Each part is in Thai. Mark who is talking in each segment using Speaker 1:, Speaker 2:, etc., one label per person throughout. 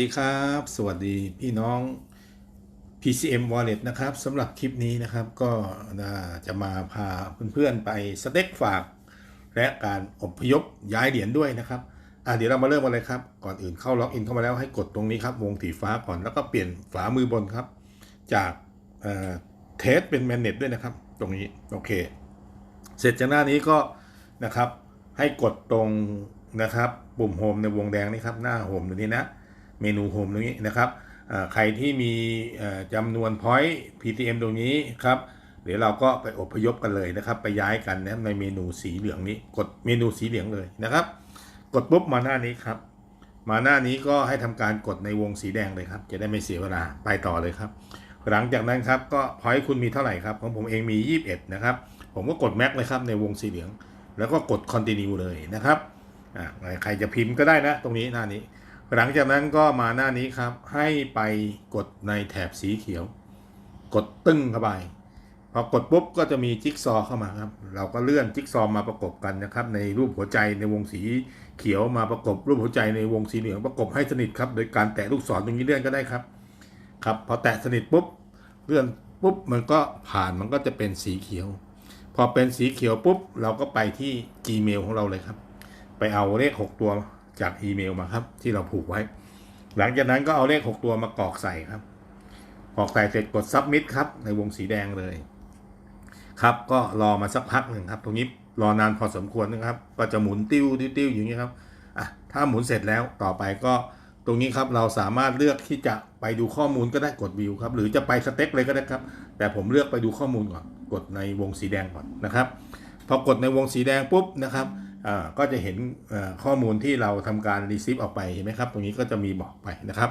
Speaker 1: ดีครับ สวัสดีพี่น้อง PCM Wallet นะครับสำหรับคลิปนี้นะครับก็จะมาพาเพื่อนๆไปสเต็กฝาก และการอพยพย้ายเหรียญด้วยนะครับอะเดี๋ยวเรามาเริ่มกันเลยครับ ก่อนอื่นเข้าล็อกอินเข้ามาแล้วให้กดตรงนี้ครับ วงสีฟ้าก่อนแล้วก็เปลี่ยนฝามือบนครับ จากเทสเป็นแมนเนตด้วยนะครับ ตรงนี้โอเค เสร็จจากหน้านี้ก็นะครับให้กดตรงนะครับปุ่มโฮมในวงแดงนี่ครับหน้าโฮมตรงนี้นะ เมนูโฮมตรงนี้นะครับใครที่มีจำนวนพอยต์ PTM ตรงนี้ครับเดี๋ยวเราก็ไปอพยพกันเลยนะครับ ไปย้ายกันนะในเมนูสีเหลืองนี้ กดเมนูสีเหลืองเลยนะครับ กดปุ๊บมาหน้านี้ครับ มาหน้านี้ก็ให้ทำการกดในวงสีแดงเลยครับ จะได้ไม่เสียเวลาไปต่อเลยครับ หลังจากนั้นครับก็พอยต์คุณมีเท่าไหร่ครับของผมเองมี 21 นะครับ ผมก็กดแม็กเลยครับในวงสีเหลือง แล้วก็กด continue เลยนะครับใครจะพิมพ์ก็ได้นะ ตรงนี้หน้านี้ หลังจากนั้นก็มาหน้านี้ครับ ให้ไปกดในแถบสีเขียว กดตึ้งเข้าไปพอกดปุ๊บก็จะมีจิ๊กซอว์เข้ามาครับ เราก็เลื่อนจิ๊กซอว์มาประกบกันนะครับ ในรูปหัวใจในวงสีเขียวมาประกบรูปหัวใจในวงสีเหลืองประกบให้สนิทครับ โดยการแตะลูกศรตรงนี้เลื่อนก็ได้ครับ ครับพอแตะสนิทปุ๊บเลื่อนปุ๊บมันก็ผ่านมันก็จะเป็นสีเขียว พอเป็นสีเขียวปุ๊บ เราก็ไปที่ Gmail ของเราเลยครับ ไปเอาเลข 6 ตัว จากอีเมลมาครับ ที่เราผูกไว้ หลังจากนั้นก็เอาเลข 6 ตัวมากรอกใส่ครับกรอกใส่เสร็จกด submit ครับ ในวงสีแดงเลย ครับก็รอมาสักพักหนึ่งครับ ตรงนี้รอนานพอสมควรนะครับ ก็จะหมุนติ้วติ้วอย่างนี้ครับอะถ้าหมุนเสร็จแล้วต่อไปก็ตรงนี้ครับเราสามารถเลือกที่จะไปดูข้อมูลก็ได้กดวิวครับหรือจะไปสเต็กเลยก็ได้ครับ แต่ผมเลือกไปดูข้อมูลก่อนกดในวงสีแดงก่อนนะครับ พอกดในวงสีแดงปุ๊บนะครับ ก็จะเห็นข้อมูลที่เราทำการรีซิฟออกไปเห็นไหมครับ ตรงนี้ก็จะมีบอกไปนะครับ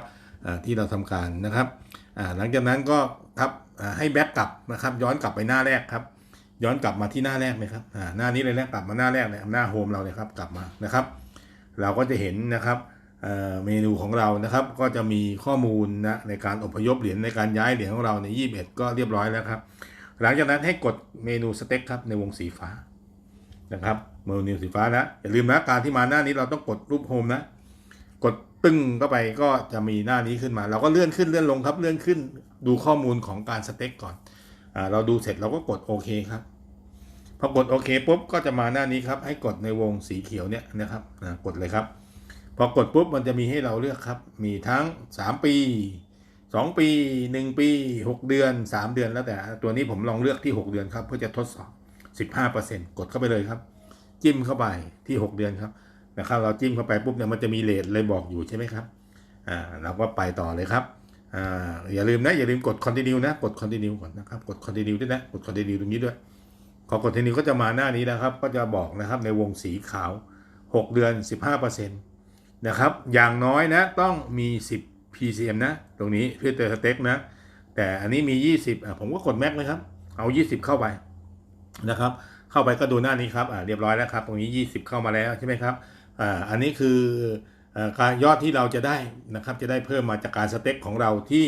Speaker 1: ที่เราทำการนะครับหลังจากนั้นก็ครับให้แบ็กกลับนะครับ ย้อนกลับไปหน้าแรกครับ ย้อนกลับมาที่หน้าแรกเลยครับหน้านี้เลยนะกลับมาหน้าแรกเลยหน้าโฮมเราเลยครับกลับมานะครับ เราก็จะเห็นนะครับเอ่อเมนูของเรานะครับ ก็จะมีข้อมูลนะในการอพยพเหรียญในการย้ายเหรียญของเราใน 21 ก็เรียบร้อยแล้วครับ หลังจากนั้นให้กดเมนูสเต็กครับในวงสีฟ้า นะครับเมนูสีฟ้านะอย่าลืมนะการที่มาหน้านี้เราต้องกดรูปโฮมนะ กดตึ้งเข้าไปก็จะมีหน้านี้ขึ้นมา เราก็เลื่อนขึ้นเลื่อนลงครับเลื่อนขึ้นดูข้อมูลของการสเต็กก่อนอาเราดูเสร็จเราก็กดโอเคครับพอกดโอเคปุ๊บก็จะมาหน้านี้ครับ ให้กดในวงสีเขียวเนี่ยนะครับนะกดเลยครับ พอกดปุ๊บมันจะมีให้เราเลือกครับ มีทั้ง 3 ปี 2 ปี 1 ปี 6 เดือน 3 เดือนแล้วแต่ ตัวนี้ผมลองเลือกที่ 6 เดือนครับ เพื่อจะทดสอบ 15%กดเข้าไปเลยครับ จิ้มเข้าไปที่ 6 เดือนครับนะครับเราจิ้มเข้าไปปุ๊บเนี่ยมันจะมีเลทเลยบอกอยู่ใช่ไหมครับอ่าเราก็ไปต่อเลยครับอ่าอย่าลืมนะอย่าลืมกด continue นะกด continue ก่อนนะครับกด continue ด้วยนะกด continue ตรงนี้ด้วยพอกด continue ก็จะมาหน้านี้นะครับ ก็จะบอกนะครับในวงสีขาว 6 เดือน 15%นะครับอย่างน้อยนะต้องมี 10 PCM นะ ตรงนี้เพื่อเตอร์สเต็กนะแต่อันนี้มี 20อะผมก็กดแม็กเลยครับเอา 20 เข้าไป นะครับ เข้าไปก็ดูหน้านี้ครับอ่าเรียบร้อยแล้วครับ ตรงนี้ 20 เข้ามาแล้วใช่ไหมครับอ่าอันนี้คืออ่อการยอดที่เราจะได้นะครับ จะได้เพิ่มมาจากการสเต็กของเราที่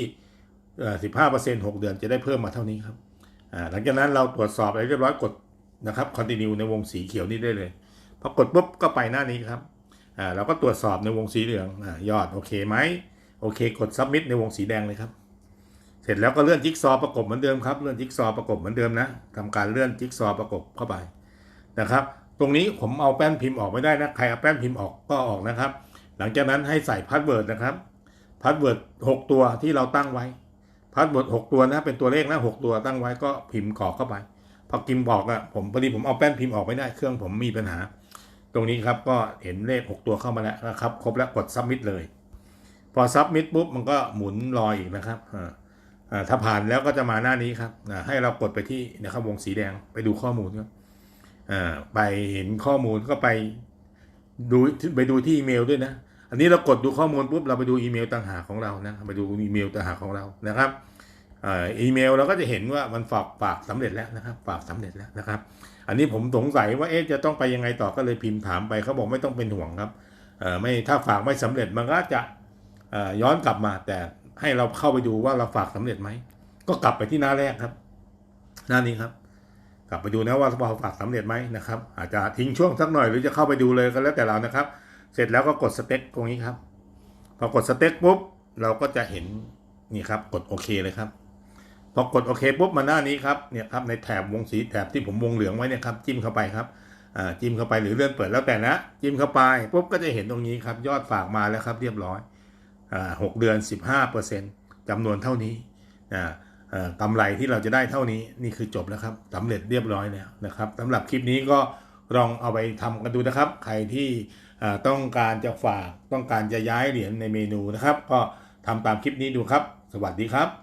Speaker 1: เอ่อ15% 6 เดือนจะได้เพิ่มมาเท่านี้ครับอ่าหลังจากนั้นเราตรวจสอบอะไรเรียบร้อยกดนะครับ continue ในวงสีเขียวนี้ได้เลยพอกดปุ๊บก็ไปหน้านี้ครับอ่าเราก็ตรวจสอบในวงสีเหลืองอ่ายอดโอเคไหมโอเค กด submit ในวงสีแดงเลยครับ เสร็จแล้วก็เลื่อนจิ๊กซอว์ประกบเหมือนเดิมครับ เลื่อนจิ๊กซอว์ประกบเหมือนเดิมนะทำการเลื่อนจิ๊กซอว์ประกบเข้าไปนะครับ ตรงนี้ผมเอาแป้นพิมพ์ออกไม่ได้นะ ใครเอาแป้นพิมพ์ออกก็ออกนะครับ หลังจากนั้นให้ใส่พาสเวิร์ดนะครับ พาสเวิร์ดหกตัวที่เราตั้งไว้ พาสเวิร์ดหกตัวนะ เป็นตัวเลขนะหกตัวตั้งไว้ก็พิมพ์กรอกเข้าไป พอพิมพ์บอกอะผมพอดีผมเอาแป้นพิมพ์ออกไม่ได้ เครื่องผมมีปัญหา ตรงนี้ครับก็เห็นเลข 6 ตัวเข้ามาแล้วนะครับ ครบแล้วกด submit เลย พอ submit ปุ๊บมันก็หมุนรออีกนะครับอ่า ถ้าผ่านแล้วก็จะมาหน้านี้ครับให้เรากดไปที่นะครับวงสีแดงไปดูข้อมูลครับไปเห็นข้อมูลก็ไปดูไปดูที่อีเมลด้วยนะ อันนี้เรากดดูข้อมูลปุ๊บเราไปดูอีเมลต่างหากของเรานะไปดูอีเมลต่างหากของเรานะครับอีเมลเราก็จะเห็นว่ามันฝากฝากสำเร็จแล้วนะครับ ฝากสำเร็จแล้วนะครับ อันนี้ผมสงสัยว่าเอ๊ะจะต้องไปยังไงต่อก็เลยพิมพ์ถามไปเขาบอกไม่ต้องเป็นห่วงครับไม่ถ้าฝากไม่สำเร็จมันก็จะย้อนกลับมาแต่ ให้เราเข้าไปดูว่าเราฝากสำเร็จไหม ก็กลับไปที่หน้าแรกครับ หน้านี้ครับ กลับไปดูนะว่าเราฝากสำเร็จไหมนะครับ อาจจะทิ้งช่วงสักหน่อยหรือจะเข้าไปดูเลยก็แล้วแต่เรานะครับ เสร็จแล้วก็กดสเต็กตรงนี้ครับ พอกดสเต็กปุ๊บเราก็จะเห็นนี่ครับ กดโอเคเลยครับ พอกดโอเคปุ๊บมาหน้านี้ครับเนี่ยครับในแถบวงสีแถบที่ผมวงเหลืองไว้เนี่ยครับจิ้มเข้าไปครับอ่าจิ้มเข้าไปหรือเลื่อนเปิดแล้วแต่นะ จิ้มเข้าไปปุ๊บก็จะเห็นตรงนี้ครับ ยอดฝากมาแล้วครับ เรียบร้อย หกเดือน 15%จำนวนเท่านี้อ่าเอ่อกำไรที่เราจะได้เท่านี้นี่คือจบแล้วครับสำเร็จเรียบร้อยแล้วนะครับสำหรับคลิปนี้ก็ลองเอาไปทำกันดูนะครับ ใครที่ต้องการจะฝากต้องการจะย้ายเหรียญในเมนูนะครับ ก็ทำตามคลิปนี้ดูครับ สวัสดีครับ